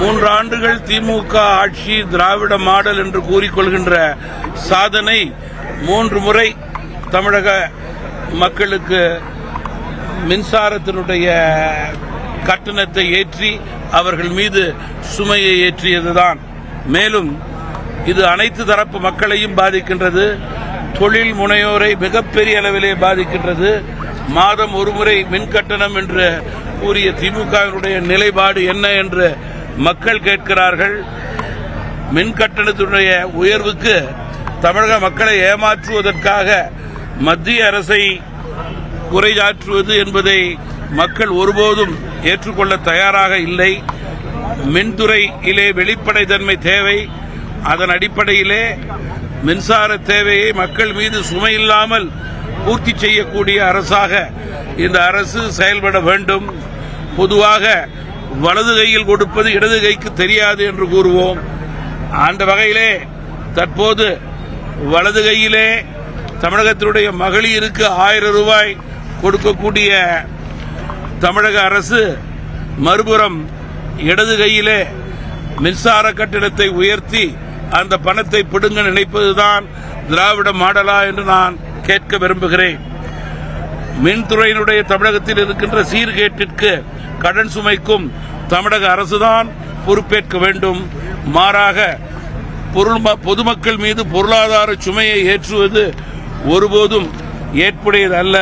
மூன்று ஆண்டுகள் திமுக ஆட்சி திராவிட மாடல் என்று கூறிக்கொள்கின்ற சாதனை மூன்று முறை தமிழக மக்களுக்கு மின்சாரத்தினுடைய கட்டணத்தை ஏற்றி அவர்கள் மீது சுமையை ஏற்றியதுதான். மேலும் இது அனைத்து தரப்பு மக்களையும் பாதிக்கின்றது. தொழில் முனையோரை மிகப்பெரிய அளவிலே பாதிக்கின்றது. மாதம் ஒருமுறை மின் கட்டணம் என்று கூறிய திமுகவினுடைய நிலைப்பாடு என்ன என்று மக்கள் கேட்கிறார்கள். மின்கட்டணத்தினுடைய உயர்வுக்கு தமிழக மக்களை ஏமாற்றுவதற்காக மத்திய அரசை குறையாற்றுவது என்பதை மக்கள் ஒருபோதும் ஏற்றுக்கொள்ள தயாராக இல்லை. மின்துறையிலே வெளிப்படைத்தன்மை தேவை. அதன் அடிப்படையிலே மின்சார தேவையை மக்கள் மீது சுமை இல்லாமல் பூர்த்தி செய்யக்கூடிய அரசாக இந்த அரசு செயல்பட வேண்டும். பொதுவாக வலது கையில் கொடுப்பது இடது கைக்கு தெரியாது என்று கூறுவோம். அந்த வகையிலே தற்போது வலது கையிலே தமிழகத்தினுடைய மகளிருக்கு ஆயிரம் ரூபாய் கொடுக்கக்கூடிய தமிழக அரசு மறுபுறம் இடது கையிலே மின்சார கட்டணத்தை உயர்த்தி அந்த பணத்தை பிடுங்க நினைப்பதுதான் திராவிட மாடலா என்று நான் கேட்க விரும்புகிறேன். மின்துறையினுடைய தமிழகத்தில் இருக்கின்ற சீர்கேட்டிற்கு கடன் சுமைக்கும் தமிழக அரசுதான் பொறுப்பேற்க வேண்டும். மாறாக பொதுமக்கள் மீது பொருளாதார சுமையை ஏற்றுவது ஒருபோதும் ஏற்புடையதல்ல.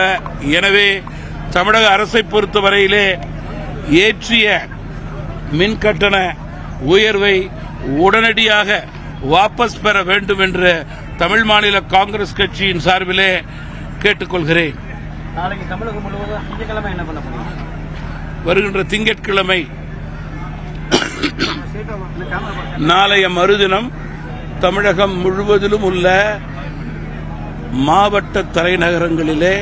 எனவே தமிழக அரசை பொறுத்தவரையிலே ஏற்றிய மின் கட்டண உயர்வை உடனடியாக வாபஸ் பெற வேண்டும் என்று தமிழ் மாநில காங்கிரஸ் கட்சியின் சார்பிலே கேட்டுக்கொள்கிறேன் வருகின்ற திங்கட்கிழமை. நாளைய மறுதினம் தமிழகம் முழுவதிலும் உள்ள மாவட்ட தலைநகரங்களிலே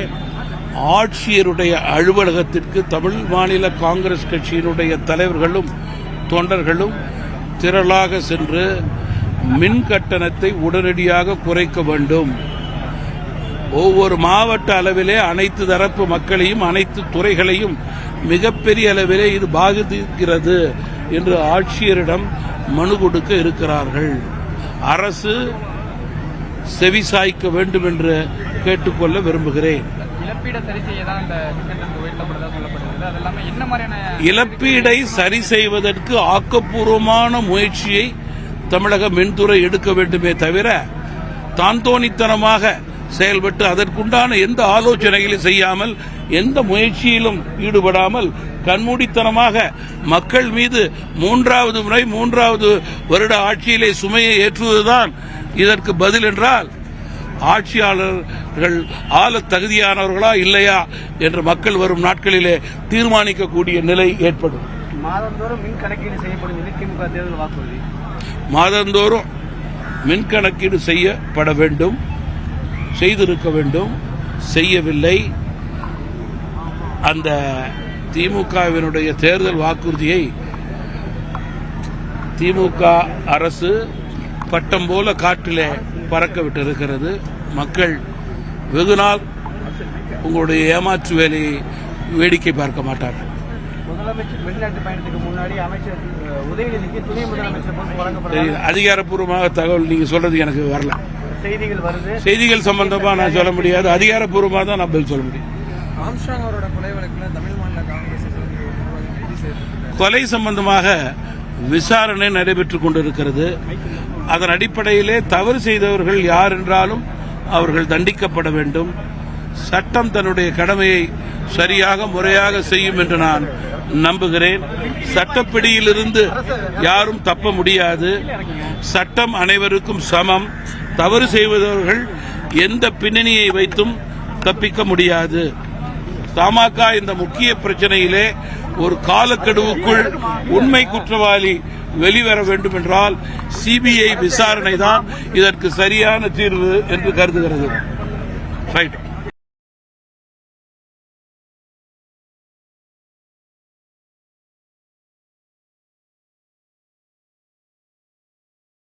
ஆட்சியருடைய அலுவலகத்திற்கு தமிழ் மாநில காங்கிரஸ் கட்சியினுடைய தலைவர்களும் தொண்டர்களும் திரளாக சென்று மின் கட்டணத்தை உடனடியாக குறைக்க வேண்டும். ஒவ்வொரு மாவட்ட அளவிலே அனைத்து தரப்பு மக்களையும் அனைத்து துறைகளையும் மிகப்பெரிய அளவிலே இது பாதிக்கிறது என்று ஆட்சியரிடம் மனு கொடுக்க இருக்கிறார்கள். அரசு செவிசாய்க்க வேண்டும் என்று கேட்டுக்கொள்ள விரும்புகிறேன். இழப்பீடை சரி செய்வதற்கு ஆக்கப்பூர்வமான முயற்சியை தமிழக மின்துறை எடுக்க வேண்டுமே தவிர தாந்தோணித்தனமாக செயல்பட்டு அதற்குண்டான எந்த ஆலோசனைகளையும் செய்யாமல் எந்த முயற்சியிலும் ஈடுபடாமல் கண்மூடித்தனமாக மக்கள் மீது மூன்றாவது முறை மூன்றாவது வருட ஆட்சியிலே சுமையை ஏற்றுவதுதான் இதற்கு பதில் என்றால் ஆட்சியாளர்கள் ஆள தகுதியானவர்களா இல்லையா என்று மக்கள் வரும் நாட்களிலே தீர்மானிக்கக்கூடிய நிலை ஏற்படும். மாதந்தோறும் மின் கணக்கீடு செய்யப்படும் திமுக தேர்தல் வாக்குறுதி. மாதந்தோறும் மின் கணக்கீடு செய்யப்பட வேண்டும் செய்திருக்க வேண்டும் செய்யவில்லை. அந்த திமுகவினுடைய தேர்தல் வாக்குறுதியை திமுக அரசு பட்டம் போல காற்றிலே பறக்க விட்டிருக்கிறது மக்கள் வெகு நாள் உங்களுடைய ஏமாற்று வேலையை வேடிக்கை பார்க்க மாட்டார்கள். முதலமைச்சர் வெளிநாட்டு பயணத்துக்கு முன்னாடி அமைச்சர் அஹ், உதயநிதிக்கு துணை முதலமைச்சர் பொறுப்பு தெரியுது. வழங்கப்படும் அதிகாரப்பூர்வமாக தகவல் நீங்க சொல்றது எனக்கு வரல. செய்திகள் வருது. செய்திகள் சம்பந்தமா நான் சொல்ல முடியாது. அதிகாரப்பூர்வமாக தான் நான் பதில் சொல்ல முடியும். அவரோட கொலை வழக்குல தமிழ் மாநில காங்கிரஸ் கைது செய்யப்பட்டிருக்காரு கொலை சம்பந்தமாக விசாரணை நடைபெற்றுக் கொண்டிருக்கிறது. அதன் அடிப்படையிலே தவறு செய்தவர்கள் யார் என்றாலும் அவர்கள் தண்டிக்கப்பட வேண்டும். சட்டம் தன்னுடைய கடமையை சரியாக முறையாக செய்யும் என்று நான் நம்புகிறேன். சட்டப்பிடியிலிருந்து யாரும் தப்ப முடியாது. சட்டம் அனைவருக்கும் சமம். தவறு செய்வதவர்கள் எந்த பின்னணியை வைத்தும் தப்பிக்க முடியாது. தமாக இந்த முக்கிய பிரச்சனையிலே ஒரு காலக்கெடுவுக்குள் உண்மை குற்றவாளி வெளிவர வேண்டும் என்றால் சிபிஐ விசாரணை தான் இதற்கு சரியான தீர்வு என்று கருதுகிறது. ரைட்